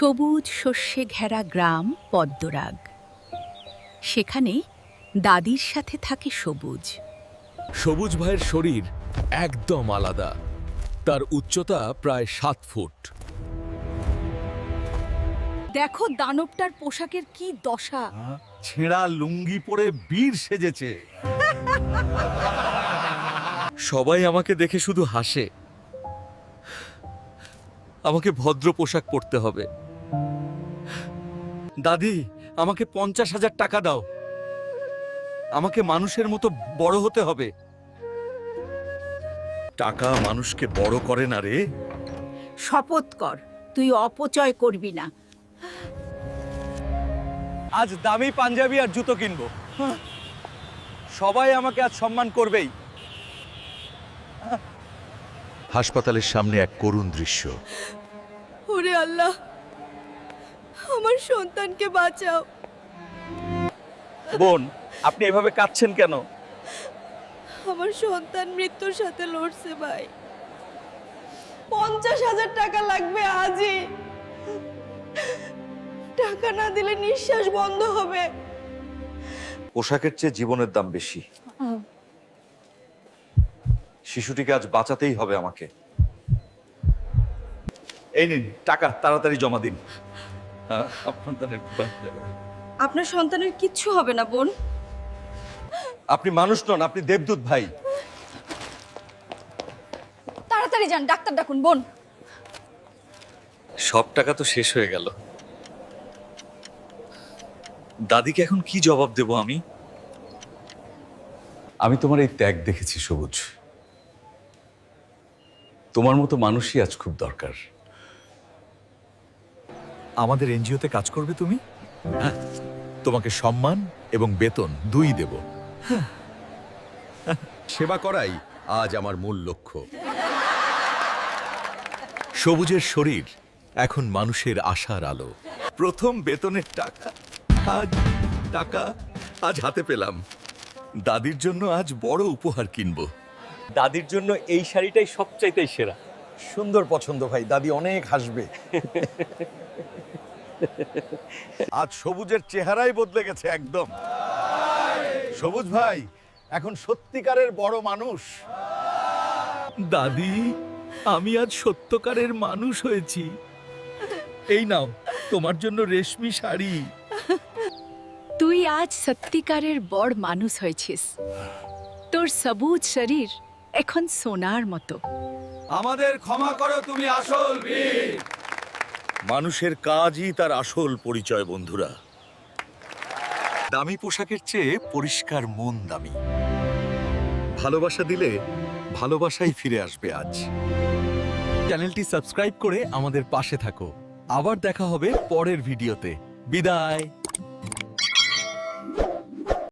সবুজ শস্যে ঘেরা গ্রাম পদ্মরাগ। সেখানে দাদির সাথে থাকে সবুজ। সবুজ ভাইয়ের শরীর একদম আলাদা। তার উচ্চতা প্রায় সাত ফুট। দেখো দানবটার পোশাকের কি দশা। ছেঁড়া লুঙ্গি পরে বীর সেজেছে। সবাই আমাকে দেখে শুধু হাসে। আমাকে ভদ্র পোশাক পরতে হবে। দাদি আমাকে পঞ্চাশ হাজার টাকা দাও। আমাকে মানুষের মতো বড় হতে হবে। টাকা মানুষকে বড় করে না রে। শপথ কর তুই অপচয় করবি না। আজ দামি পাঞ্জাবি আর জুতো কিনবো। সবাই আমাকে আজ সম্মান করবেই। হাসপাতালের সামনে এক করুণ দৃশ্য। ওরে আল্লাহ! আমার সন্তানকে বাঁচাও। বোন আপনি এভাবে কাঁদছেন কেন? আমার সন্তান মৃত্যুর সাথে লড়ছে ভাই। পঞ্চাশ হাজার টাকা লাগবে আজই। টাকা না দিলে নিঃশ্বাস বন্ধ হবে। পোশাকের চেয়ে জীবনের দাম বেশি। শিশুটিকে আজ বাঁচাতেই হবে আমাকে। এই নিন টাকা তাড়াতাড়ি জমা দিন। আপনার সন্তানের কিচ্ছু হবে না বোন। আপনি মানুষ নন আপনি দেবদূত ভাই। তাড়াতাড়ি যান ডাক্তার ডাকুন বোন। সব টাকা তো শেষ হয়ে গেল। দাদিকে এখন কি জবাব দেব আমি? আমি তোমার এই ত্যাগ দেখেছি সবুজ। তোমার মতো মানুষই আজ খুব দরকার। আমাদের এনজিওতে কাজ করবে তুমি? হ্যাঁ তোমাকে সম্মান এবং বেতন দুই দেব। সেবা করাই আজ আমার মূল লক্ষ্য। সবুজের শরীর এখন মানুষের আশার আলো। প্রথম বেতনের টাকা। আজ টাকা আজ হাতে পেলাম। দাদির জন্য আজ বড় উপহার কিনব। দাদির জন্য এই শাড়িটাই সবচাইতে সেরা। সুন্দর পছন্দ ভাই দাদি অনেক হাসবে। আজ সবুজের চেহারাই বদলে গেছে একদম। সবুজ ভাই এখন সত্যিকারের বড় মানুষ। দাদি আমি আজ সত্যকারের মানুষ হয়েছি। এই নাও তোমার জন্য রেশমি শাড়ি। তুই আজ সত্যিকারের বড় মানুষ হয়েছিস। তোর সবুজ শরীর এখন সোনার মতো। আমাদের ক্ষমা করো তুমি আসল বীর। মানুষের কাজই তার আসল পরিচয় বন্ধুরা। দামি পোশাকের চেয়ে পরিষ্কার মন দামি। ভালোবাসা দিলে ভালোবাসাই ফিরে আসবে আজ। চ্যানেলটি সাবস্ক্রাইব করে আমাদের পাশে থাকো। আবার দেখা হবে পরের ভিডিওতে। বিদায়।